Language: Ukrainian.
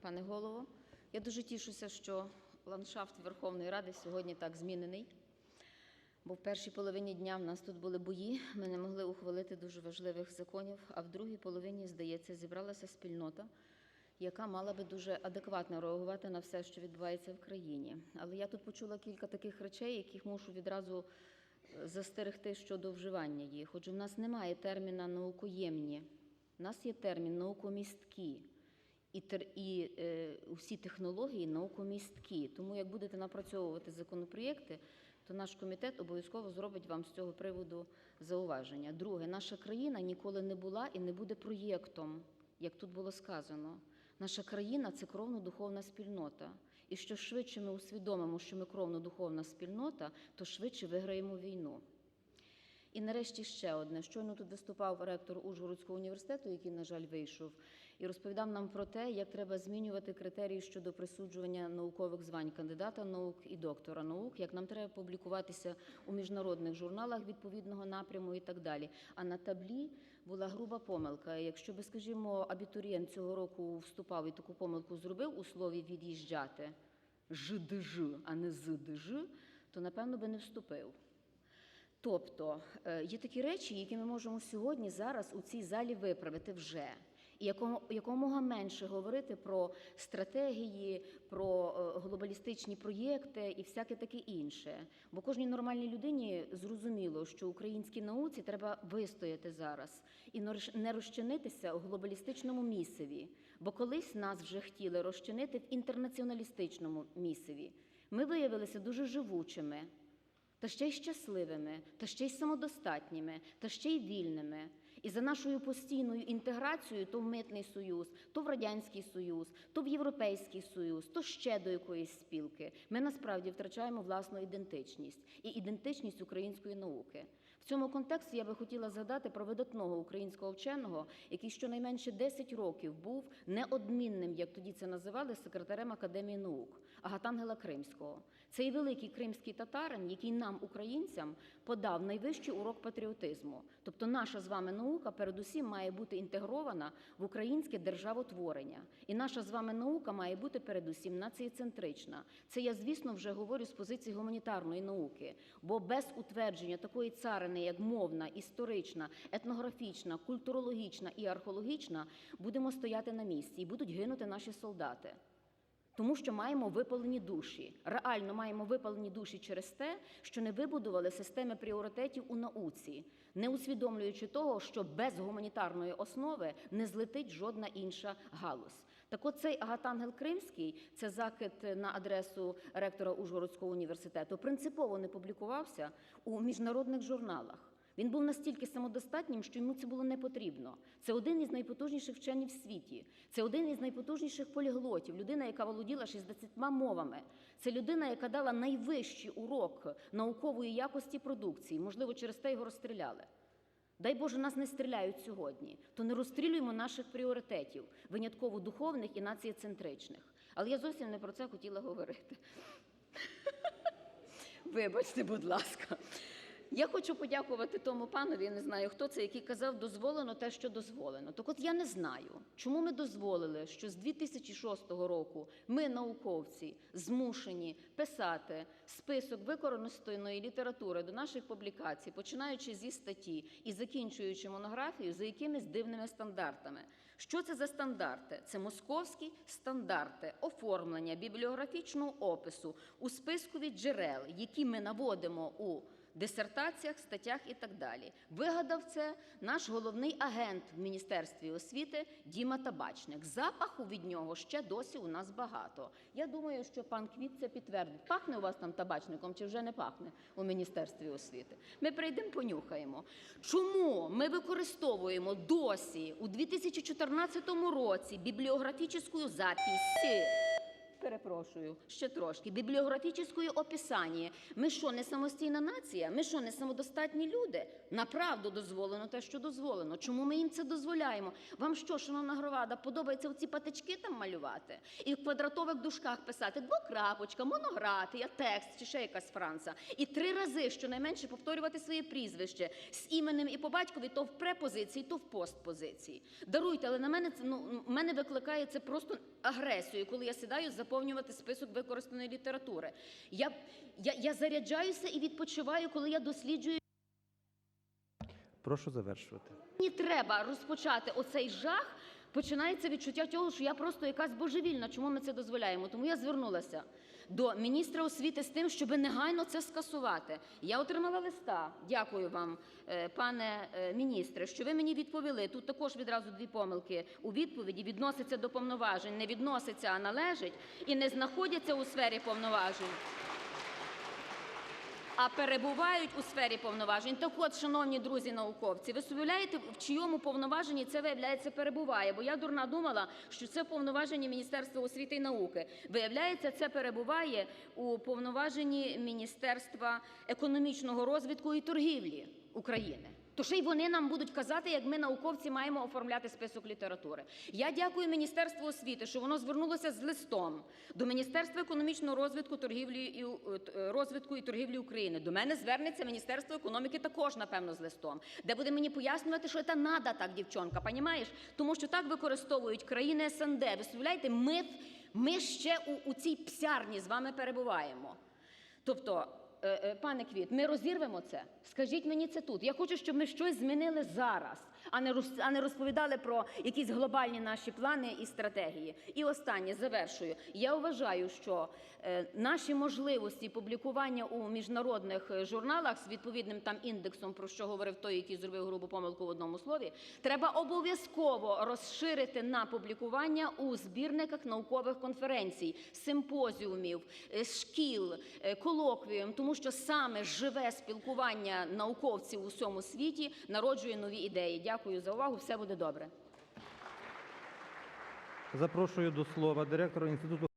пане голово. Я дуже тішуся, що ландшафт Верховної Ради сьогодні так змінений. Бо в першій половині дня в нас тут були бої, ми не могли ухвалити дуже важливих законів, а в другій половині, здається, зібралася спільнота, яка мала би дуже адекватно реагувати на все, що відбувається в країні. Але я тут почула кілька таких речей, яких мушу відразу е, застерегти щодо вживання їх. Отже, в нас немає терміна наукоємні, в нас є термін наукомісткі. І, і е, усі технології наукомісткі. Тому як будете напрацьовувати законопроєкти, то наш комітет обов'язково зробить вам з цього приводу зауваження. Друге, наша країна ніколи не була і не буде проєктом, як тут було сказано. Наша країна це кровно-духовна спільнота. І що швидше ми усвідомимо, що ми кровно-духовна спільнота, то швидше виграємо війну. І нарешті ще одне. Щойно тут виступав ректор Ужгородського університету, який, на жаль, вийшов, і розповідав нам про те, як треба змінювати критерії щодо присуджування наукових звань кандидата наук і доктора наук, як нам треба публікуватися у міжнародних журналах відповідного напряму і так далі. А на таблі була груба помилка. Якщо би, скажімо, абітурієнт цього року вступав і таку помилку зробив у слові від'їжджати ждж, а не здж, то напевно би не вступив. Тобто е, є такі речі, які ми можемо сьогодні зараз у цій залі виправити вже. І якому, якомога менше говорити про стратегії, про е, глобалістичні проєкти і всяке таке інше. Бо кожній нормальній людині зрозуміло, що українській науці треба вистояти зараз і не розчинитися у глобалістичному місиві. Бо колись нас вже хотіли розчинити в інтернаціоналістичному місиві. Ми виявилися дуже живучими та ще й щасливими, та ще й самодостатніми, та ще й вільними. І за нашою постійною інтеграцією то в Митний Союз, то в Радянський Союз, то в Європейський Союз, то ще до якоїсь спілки, ми насправді втрачаємо власну ідентичність і ідентичність української науки. Цьому контексті я би хотіла згадати про видатного українського вченого, який щонайменше 10 років був неодмінним, як тоді це називали, секретарем Академії наук Агатангела Кримського. Цей великий кримський татарин, який нам, українцям, подав найвищий урок патріотизму. Тобто наша з вами наука передусім має бути інтегрована в українське державотворення. І наша з вами наука має бути передусім націєцентрична. Це я, звісно, вже говорю з позиції гуманітарної науки, бо без утвердження такої царини, як мовна, історична, етнографічна, культурологічна і археологічна, будемо стояти на місці і будуть гинути наші солдати. Тому що маємо випалені душі. Реально маємо випалені душі через те, що не вибудували системи пріоритетів у науці, не усвідомлюючи того, що без гуманітарної основи не злетить жодна інша галузь. Так от цей Агатангел Кримський, це закид на адресу ректора Ужгородського університету, принципово не публікувався у міжнародних журналах. Він був настільки самодостатнім, що йому це було не потрібно. Це один із найпотужніших вчених в світі. Це один із найпотужніших поліглотів, людина, яка володіла 60 мовами. Це людина, яка дала найвищий урок наукової якості продукції. Можливо, через те його розстріляли. Дай Боже, нас не стріляють сьогодні, то не розстрілюємо наших пріоритетів, винятково духовних і націєцентричних. Але я зовсім не про це хотіла говорити. Вибачте, будь ласка. Я хочу подякувати тому панові, я не знаю, хто це, який казав, дозволено те, що дозволено. Так от я не знаю, чому ми дозволили, що з 2006 року ми, науковці, змушені писати список використаної літератури до наших публікацій, починаючи зі статті і закінчуючи монографію за якимись дивними стандартами. Що це за стандарти? Це московські стандарти оформлення бібліографічного опису у спискові джерел, які ми наводимо у дисертаціях, статтях і так далі. Вигадав це наш головний агент в Міністерстві освіти Діма Табачник. Запаху від нього ще досі у нас багато. Я думаю, що пан Квіт це підтвердить. Пахне у вас там табачником чи вже не пахне у Міністерстві освіти? Ми прийдемо, понюхаємо. Чому ми використовуємо досі у 2014 році бібліографічну запись перепрошую, ще трошки. Бібліографічної описання. Ми що, не самостійна нація? Ми що, не самодостатні люди? Направду дозволено те, що дозволено. Чому ми їм це дозволяємо? Вам що, шановна громада, подобається оці патички там малювати? І в квадратових дужках писати двокрапочка, монографія, текст чи ще якась франца. І три рази щонайменше повторювати своє прізвище з іменем і по батькові то в препозиції, то в постпозиції. Даруйте, але на мене це ну мене викликає це просто агресію, коли я сидаю заповнювати список використаної літератури. Я, я, я заряджаюся і відпочиваю, коли я досліджую. Прошу завершувати. Мені треба розпочати оцей жах. Починається відчуття того, що я просто якась божевільна. Чому ми це дозволяємо? Тому я звернулася до міністра освіти з тим, щоб негайно це скасувати. Я отримала листа. Дякую вам, е, пане е, міністре, що ви мені відповіли. Тут також відразу дві помилки у відповіді. Відноситься до повноважень, не відноситься, а належить, і не знаходяться у сфері повноважень а перебувають у сфері повноважень. Так от, шановні друзі науковці, ви уявляєте, в чийому повноваженні це виявляється перебуває? Бо я дурна думала, що це повноваження Міністерства освіти і науки. Виявляється, це перебуває у повноваженні Міністерства економічного розвитку і торгівлі України. То ще й вони нам будуть казати, як ми, науковці, маємо оформляти список літератури. Я дякую Міністерству освіти, що воно звернулося з листом до Міністерства економічного розвитку, торгівлі і е, е, розвитку і торгівлі України. До мене звернеться Міністерство економіки також, напевно, з листом, де буде мені пояснювати, що це надо так, дівчонка, понімаєш? Тому що так використовують країни СНД. Ви уявляєте, ми, ми ще у, у цій псярні з вами перебуваємо. Тобто, пане Квіт, ми розірвемо це. Скажіть мені це тут. Я хочу, щоб ми щось змінили зараз, а не розповідали про якісь глобальні наші плани і стратегії. І останнє завершую. Я вважаю, що е, наші можливості публікування у міжнародних е, журналах з відповідним там індексом, про що говорив той, який зробив грубу помилку в одному слові, треба обов'язково розширити на публікування у збірниках наукових конференцій, симпозіумів, е, шкіл, е, колоквіум, тому що саме живе спілкування науковців у всьому світі народжує нові ідеї. Дякую за увагу. Все буде добре. Запрошую до слова директора інституту